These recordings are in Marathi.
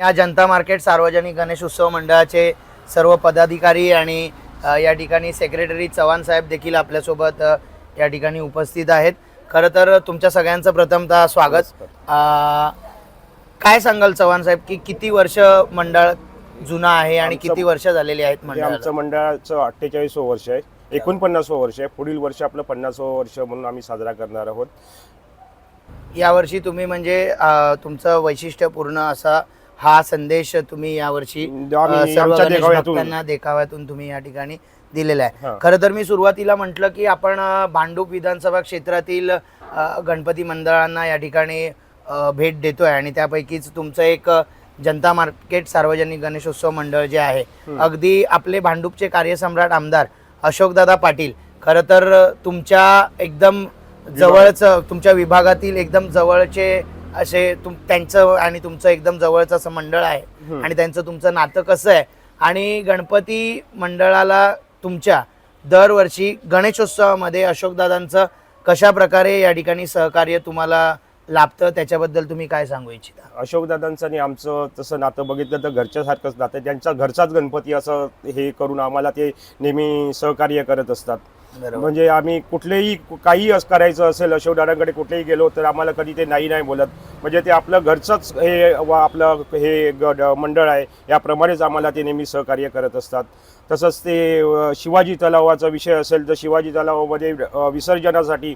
या जनता मार्केट सार्वजनिक गणेश उत्सव मंडळाचे सर्व पदाधिकारी आणि या ठिकाणी सेक्रेटरी चव्हाण साहेब देखील आपल्यासोबत या ठिकाणी उपस्थित आहेत. खरं तर तुमच्या सगळ्यांचं प्रथमतः स्वागत. काय सांगाल चव्हाण साहेब की किती वर्ष मंडळ जुना आहे आणि किती वर्ष झालेली आहेत आमचं मंडळाचं अठ्ठेचाळीसवं वर्ष आहे. एकोणपन्नासवं वर्ष आहे. पुढील वर्ष आपलं पन्नासवं वर्ष म्हणून आम्ही साजरा करणार आहोत. यावर्षी तुम्ही म्हणजे तुमचं वैशिष्ट्यपूर्ण असा हा संदेश तुम्ही यावर्षी आम्ही अ, सर्व आमच्या गणेश देखाव्यातून- भक्तांना देखाव्यातून तुम्ही या ठिकाणी दिलेला आहे. हा. खरं तर मी सुरुवातीला म्हटलं की आपण अ, भांडूप विधानसभा क्षेत्रातील अ, गणपती मंडळांना या ठिकाणी अ, भेट देतोय आणि त्यापैकीच तुमचं एक अ, जनता मार्केट सार्वजनिक गणेशोत्सव मंडळ जे आहे अगदी आपले भांडूपचे कार्यसम्राट आमदार अशोकदादा पाटील खरं तर अ, तुमच्या एकदम जवळच तुमच्या विभागातील एकदम जवळचे असे तुम त्यांचं आणि तुमचं एकदम जवळचं असं मंडळ आहे. आणि त्यांचं तुमचं नातं कसं आहे? आणि गणपती मंडळाला तुमच्या दरवर्षी गणेशोत्सवामध्ये अशोकदादांचं कशा प्रकारे या ठिकाणी सहकार्य तुम्हाला लाभतं? त्याच्याबद्दल तुम्ही काय सांगू इच्छिता? अशोकदादांचं आणि आमचं तसं नातं बघितलं तर घरच्यासारखंच नातं. त्यांचा घरचाच गणपती असं हे करून आम्हाला ते नेहमी सहकार्य करत असतात. म्हणजे आम्ही कुठलेही काही करायचं असेल अशोकदादांकडे कुठेही गेलो तर आम्हाला कधी ते नाही नाही बोलत. म्हणजे ते आपलं घरचंच हे व आपलं हे ग- मंडळ आहे. याप्रमाणेच आम्हाला ते नेहमी सहकार्य करत असतात. तसंच ते शिवाजी तलावाचा विषय असेल तर शिवाजी तलावामध्ये विसर्जनासाठी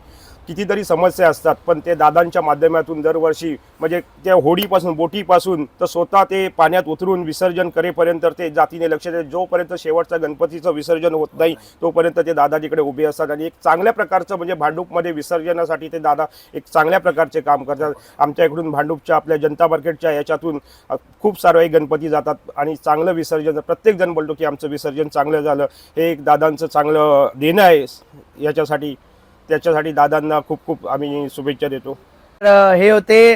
कितीतरी समस्या असतात. पण ते दादांच्या माध्यमातून दरवर्षी म्हणजे त्या होडीपासून बोटीपासून तर स्वतः ते पाण्यात उतरून विसर्जन करेपर्यंत ते जातीने लक्ष देत जोपर्यंत शेवटचं गणपतीचं विसर्जन होत नाही तोपर्यंत ते दादा तिकडे उभे असतात. आणि एक चांगल्या प्रकारचं म्हणजे भांडूपमध्ये विसर्जनासाठी ते दादा एक चांगल्या प्रकारचे काम करतात. आमच्या इकडून भांडूपच्या आपल्या जनता मार्केटच्या याच्यातून खूप सारे गणपती जातात आणि चांगलं विसर्जन प्रत्येकजण बोलतो की आमचं विसर्जन चांगलं झालं. हे एक दादांचं चांगलं देणं आहे. याच्यासाठी त्याच्यासाठी दादांना खूप खूप आम्ही शुभेच्छा देतो. हे होते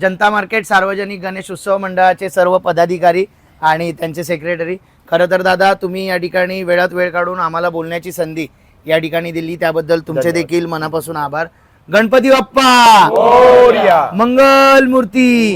जनता मार्केट सार्वजनिक गणेश उत्सव मंडळाचे सर्व पदाधिकारी आणि त्यांचे सेक्रेटरी खरं तर दादा तुम्ही या ठिकाणी वेळात वेळ काढून आम्हाला बोलण्याची संधी या ठिकाणी दिली. त्याबद्दल तुमचे. देखील मनापासून आभार. गणपती बाप्पा! मंगल मूर्ती